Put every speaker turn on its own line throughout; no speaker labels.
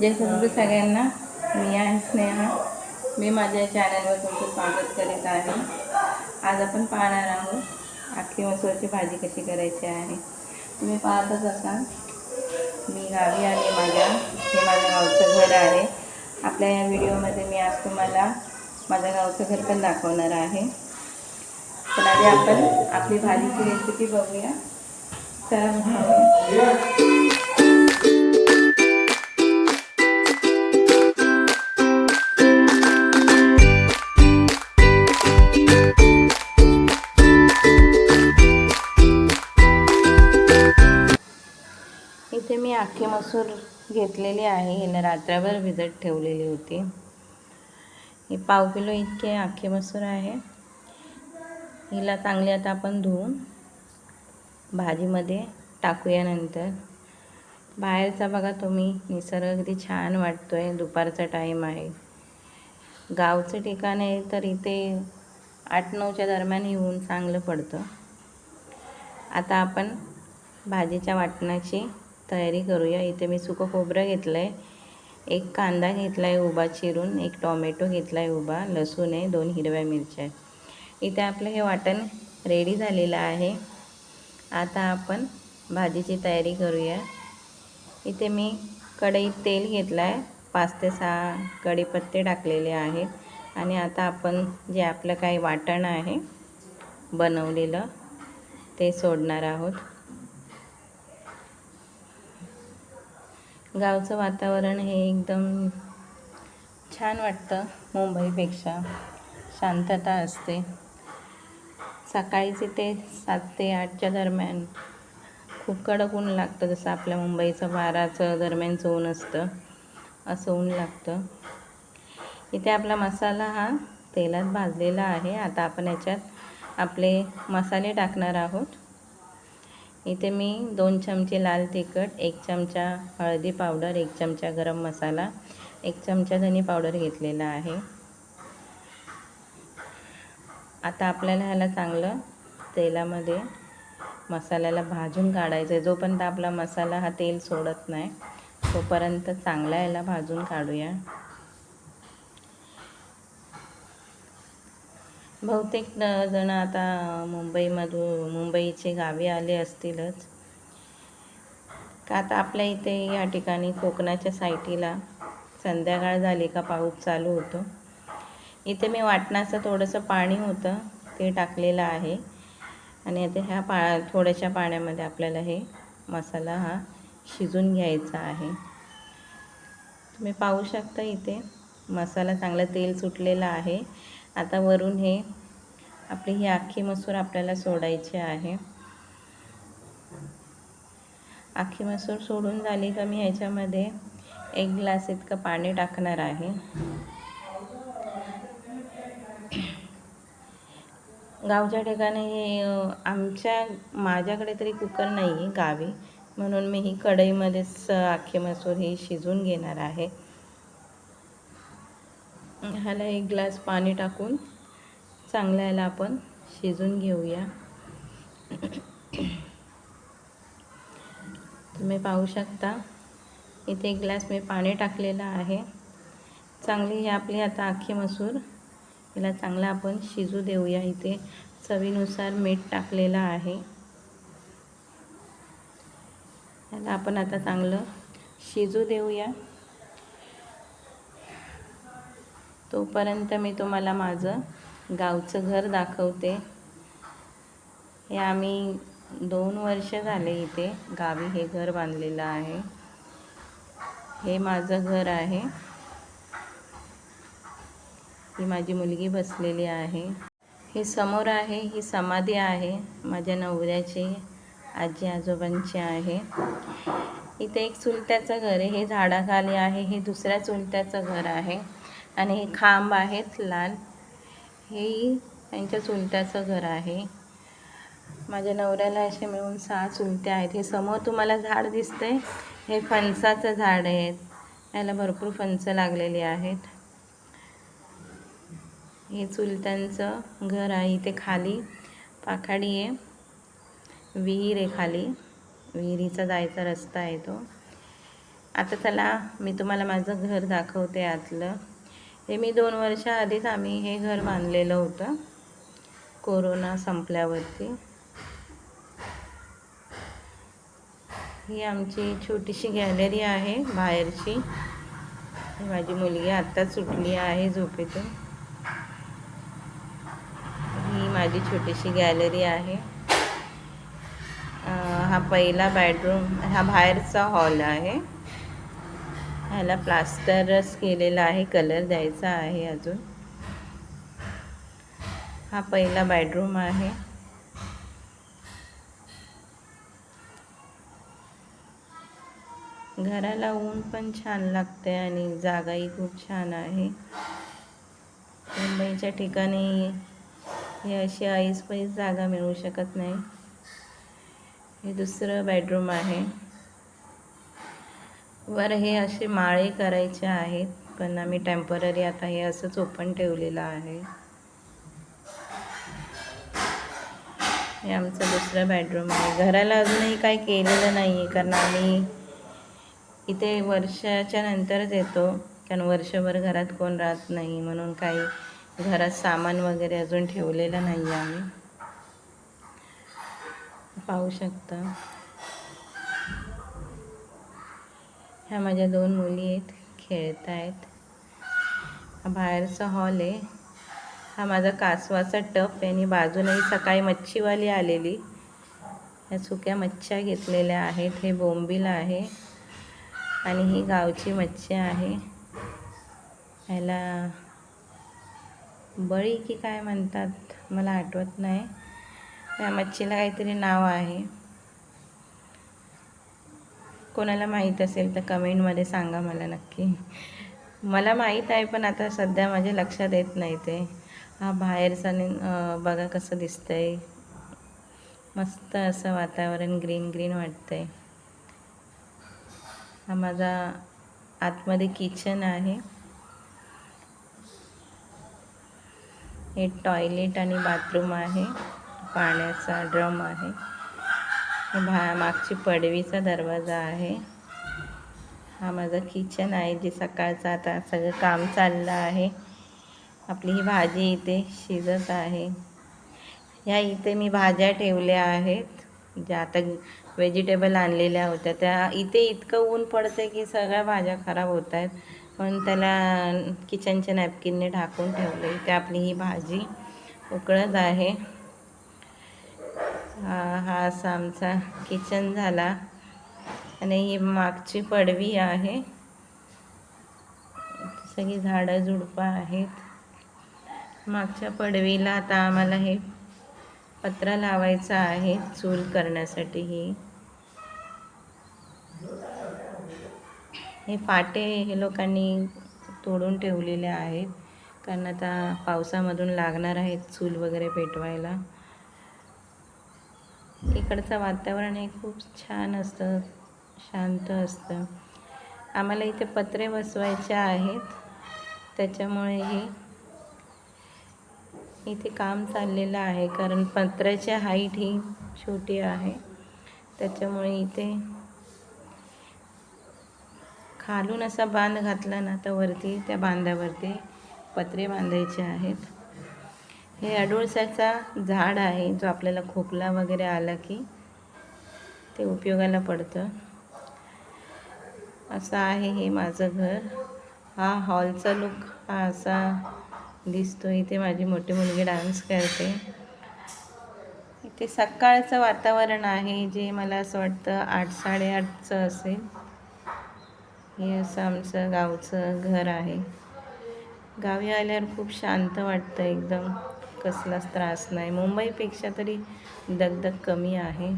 जय सद्गुरू सगळ्यांना मी आहे स्नेहा. मी माझ्या चॅनलवर तुमचं स्वागत करीत आहे. आज आपण पाहणार आहोत आखी मसूरची भाजी कशी करायची आहे. तुम्ही पाहतच असाल मी गावी आले माझ्या हे माझं गावचं घर आहे. आपल्या या व्हिडिओमध्ये मी आज तुम्हाला माझ्या गावचं घर पण दाखवणार आहे. तर आधी आपण आपली भाजीची रेसिपी बघूया. चला इथे मी आखे मसूर घेतलेली आहे. हिला रात्रभर भिजत ठेवलेली होती. ही पाव किलो इतके आखे मसूर आहे. हिला चांगली आता आपण धुवून भाजीमध्ये टाकूया नंतर. बाहेरचा बघा तुम्ही निसर्ग किती छान वाटतो आहे दुपारचा टाईम आहे. गावचं ठिकाण आहे तर इथे आठ नऊच्या दरम्यान येऊन चांगलं पडतं. आता आपण भाजीच्या वाटणाची तयारी करूया. इथे मी सुकं खोबरं घेतलं आहे एक कांदा घेतला आहे उभा चिरून एक टॉमॅटो घेतला आहे उभा लसूण आहे दोन हिरव्या मिरच्या आहे इथे आपलं हे वाटण रेडी झालेलं आहे. आता आपण भाजीची तयारी करूया. इथे मी कढईत तेल घेतलं आहे पाच ते सहा कढीपत्ते टाकलेले आहेत. आणि आता आपण जे आपलं काही वाटण आहे बनवलेलं ते सोडणार आहोत. गावचं वातावरण हे एकदम छान वाटतं मुंबईपेक्षा. शांतता असते. सकाळीचे ते सात ते आठच्या दरम्यान खूप कडक ऊन लागतं जसं आपल्या मुंबईचं बाराचं दरम्यानचं ऊन असतं. असं ऊन लागतं. इथे आपला मसाला हा तेलात भाजलेला आहे. आता आपण याच्यात आपले मसाले टाकणार आहोत. इथे मी दोन चमचे लाल तिखट एक चमचा हळदी पावडर एक चमचा गरम मसाला एक चमचा धनी पावडर घेतलेला आहे. आता आपल्याला ह्याला चांगलं तेलामध्ये मसाल्याला भाजून काढायचं आहे जोपर्यंत आपला मसाला हा तेल सोडत नाही तोपर्यंत चांगला याला भाजून काढूया. बहुतेक जण आता मुंबईमधून मुंबईचे गावी आले असतीलच. का आता आपल्या इथे या ठिकाणी कोकणाच्या साईटीला संध्याकाळ झाली का पाऊस चालू होतो. इथे मी वाटणाचं थोडंसं पाणी होतं ते टाकलेलं आहे. आणि आता ह्या पा थोड्याशा पाण्यामध्ये आपल्याला हे मसाला हा शिजून घ्यायचा आहे. तुम्ही पाहू शकता इथे मसाला चांगला तेल सुटलेला आहे. आता वरून हे आपली ही अख्खी मसूर आपल्याला सोडायची आहे. आखी मसूर सोडून झाली का मी ह्याच्यामध्ये एक ग्लास इतकं पाणी टाकणार आहे. गावच्या ठिकाणी हे आमच्या माझ्याकडे तरी कुकर नाही आहे गावी. म्हणून मी ही कढईमध्येच आखी मसूर ही शिजून घेणार आहे. ह्याला एक ग्लास पाणी टाकून चांगल्या ह्याला आपण शिजून घेऊया. तुम्ही पाहू शकता इथे एक ग्लास मी पाणी टाकलेलं आहे. चांगली ही आपली आता अख्खी मसूर हिला चांगला आपण शिजू देऊया. इथे चवीनुसार मीठ टाकलेलं आहे. ह्याला आपण आता चांगलं शिजू देऊया. तोपर्यंत मी तुम्हाला माझं गावचं घर दाखवते. हे आम्ही दोन वर्ष झाले इथे गावी हे घर बांधलेलं आहे. हे माझं घर आहे. ही माझी मुलगी बसलेली आहे. हे समोर आहे ही समाधी आहे. माझ्या नवऱ्याची आजी आजोबांची आहे. इथे एक चुलत्याचं घर आहे. हे झाडाखाली आहे. हे दुसऱ्या चुलत्याचं घर आहे. आणि हे खांब आहेत लाल. हेही त्यांच्या चुलत्याचं घर आहे. माझ्या नवऱ्याला असे मिळून सहा चुलत्या आहेत. हे समोर तुम्हाला झाड दिसते. हे फणसाचं झाड आहेत याला भरपूर फणसं लागलेली आहेत. हे चुलत्यांचं घर आहे. इथे खाली पाखाडी आहे. विहीर आहे खाली. विहिरीचा जायचा रस्ता आहे तो. आता चला मी तुम्हाला माझं घर दाखवते आतलं. हे मी दोन वर्षाआधीच आम्ही हे घर बांधलेलं होतं. कोरोना संपल्यावरती. ही आमची छोटीशी गॅलरी आहे बाहेरची. माझी मुलगी आत्ताच सुटली आहे झोपेतून. ही माझी छोटीशी गॅलरी आहे. हा पहिला बेडरूम हा बाहेरचा हॉल आहे. ह्याला प्लास्टरच केलेला आहे कलर द्यायचा आहे अजून. हा पहिला बेडरूम आहे. घराला ऊन पण छान लागते आणि जागाही खूप छान आहे. मुंबईच्या ठिकाणी हे अशी ऐसपैस जागा मिळू शकत नाही. हे दुसरं बेडरूम आहे. वर हे असे माळे करायचे आहेत पण आम्ही टेंपररी आता हे असंच ओपन ठेवलेलं आहे. हे आमचं दुसरं बेडरूम आहे. घराला अजूनही काही केलेलं नाही आहे कारण आम्ही इथे वर्षाच्या नंतरच येतो कारण वर्षभर घरात कोण राहत नाही म्हणून काही घरात सामान वगैरे अजून ठेवलेलं नाही आहे आम्ही. पाहू शकता. ह्या माझ्या दोन मुली आहेत खेळत आहेत हा बाहेरचा हॉल आहे. हा माझा कासवाचा टप आहे आणि बाजूनही सकाळी मच्छीवाली आलेली. ह्या सुक्या मच्छ्या घेतलेल्या आहेत हे बोंबील आहे आणि ही गावची मच्छी आहे. ह्याला बळी की काय म्हणतात मला आठवत नाही. या मच्छीला काहीतरी नाव आहे. कोणाला माहीत असेल तर कमेंटमध्ये सांगा मला नक्की. मला माहीत आहे पण आता सध्या माझ्या लक्षात येत नाही ते. हा बाहेरचा बघा कसं दिसतंय. मस्त असं वातावरण ग्रीन ग्रीन वाटतंय. हा माझा आतमध्ये किचन आहे. हे टॉयलेट आणि बाथरूम आहे. पाण्याचा ड्रम आहे. भा मागची पडवीचा दरवाजा आहे. हा माझं किचन आहे जे सकाळचं आता सगळं काम चाललं आहे. आपली ही भाजी इथे शिजत आहे. ह्या इथे मी भाज्या ठेवल्या आहेत. ज्या आता व्हेजिटेबल आणलेल्या होत्या. त्या इथे इतकं ऊन पडतं की सगळ्या भाज्या खराब होत आहेत. पण त्याला किचनच्या नॅपकिनने ढाकून ठेवलं इथे आपली ही भाजी उकळत आहे. हा हा असा आमचा किचन झाला. आणि ही मागची पडवी आहे. सगळी झाडं झुडपं आहेत. मागच्या पडवीला आता आम्हाला हे पत्रा लावायचा आहे चूल करण्यासाठी ही. हे फाटे हे लोकांनी तोडून ठेवलेले आहेत. कारण आता पावसामधून लागणार आहेत चूल वगैरे पेटवायला. इकडचं वातावरण हे खूप छान असतं शांत असतं. आम्हाला इथे पत्रे बसवायचे आहेत. त्याच्यामुळे हे इथे काम चाललेलं आहे कारण पत्र्याची हाईट ही छोटी आहे. त्याच्यामुळे इथे खालून असा बांध घातला ना तर वरती त्या बांधावरती पत्रे बांधायचे आहेत. हे अडुळसाचा झाड आहे जो आपल्याला खोकला वगैरे आला की ते उपयोगाला पडतं. असं आहे हे माझं घर. हा हॉलचा लुक हा असा दिसतो इथे माझी मोठी मुलगी डान्स करते. इथे सकाळचं वातावरण आहे जे मला असं वाटतं आठ साडेआठचं असेल. हे असं आमचं गावचं घर आहे. गावी आल्यावर खूप शांत वाटतं एकदम. कसलाच त्रास नाही. मुंबईपेक्षा तरी दगदग कमी आहे.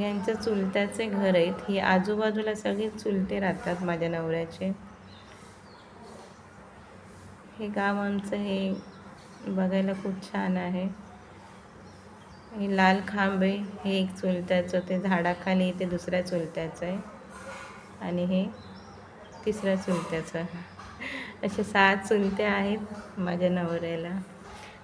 यांचं चुलत्याचे घर आहेत. ही आजूबाजूला सगळे चुलते राहतात माझ्या नवऱ्याचे. हे गाव आमचं हे बघायला खूप छान आहे. हे लाल खांबे हे एक चुलत्याचं ते झाडाखाली ते दुसऱ्या चुलत्याचं आहे. आणि हे तिसऱ्या चुलत्याचं असे सात चुलते आहेत माझ्या नवऱ्याला.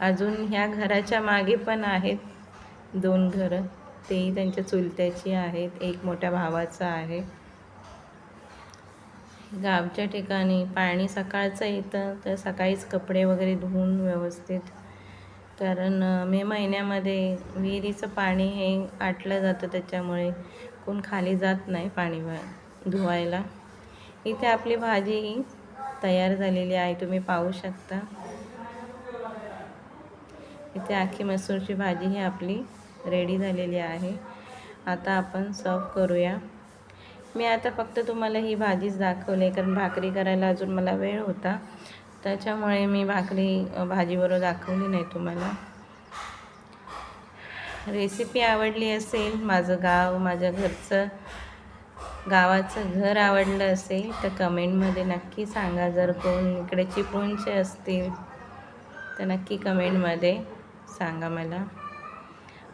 अजून ह्या घराच्या मागे पण आहेत दोन घरं. तेही त्यांच्या चुलत्याची आहेत. एक मोठ्या भावाचं आहे. गावच्या ठिकाणी पाणी सकाळचं येतं तर सकाळीच कपडे वगैरे धुवून व्यवस्थित. कारण मे महिन्यामध्ये विहिरीचं पाणी हे आटलं जातं त्याच्यामुळे कोण खाली जात नाही पाणी धुवायला. इथे आपली भाजी ही तयार झालेली आहे तुम्ही पाहू शकता. इथे आखी मसूरची भाजी ही आपली रेडी झालेली आहे. आता आपण सर्व करूया. मी आता फक्त तुम्हाला ही भाजीच दाखवली आहे कारण भाकरी करायला अजून मला वेळ होता. त्याच्यामुळे मी भाकरी भाजीबरोबर दाखवली नाही तुम्हाला. रेसिपी आवडली असेल माझं गाव माझ्या घरचं गावाचं घर आवडलं असेल तर कमेंटमध्ये नक्की सांगा जर कोण इकडे चिपळूणचे असतील तर नक्की कमेंटमध्ये सांगा मला.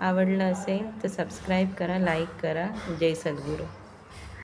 आवडलं असेल तर सबस्क्राईब करा लाईक करा. जय सद्गुरू.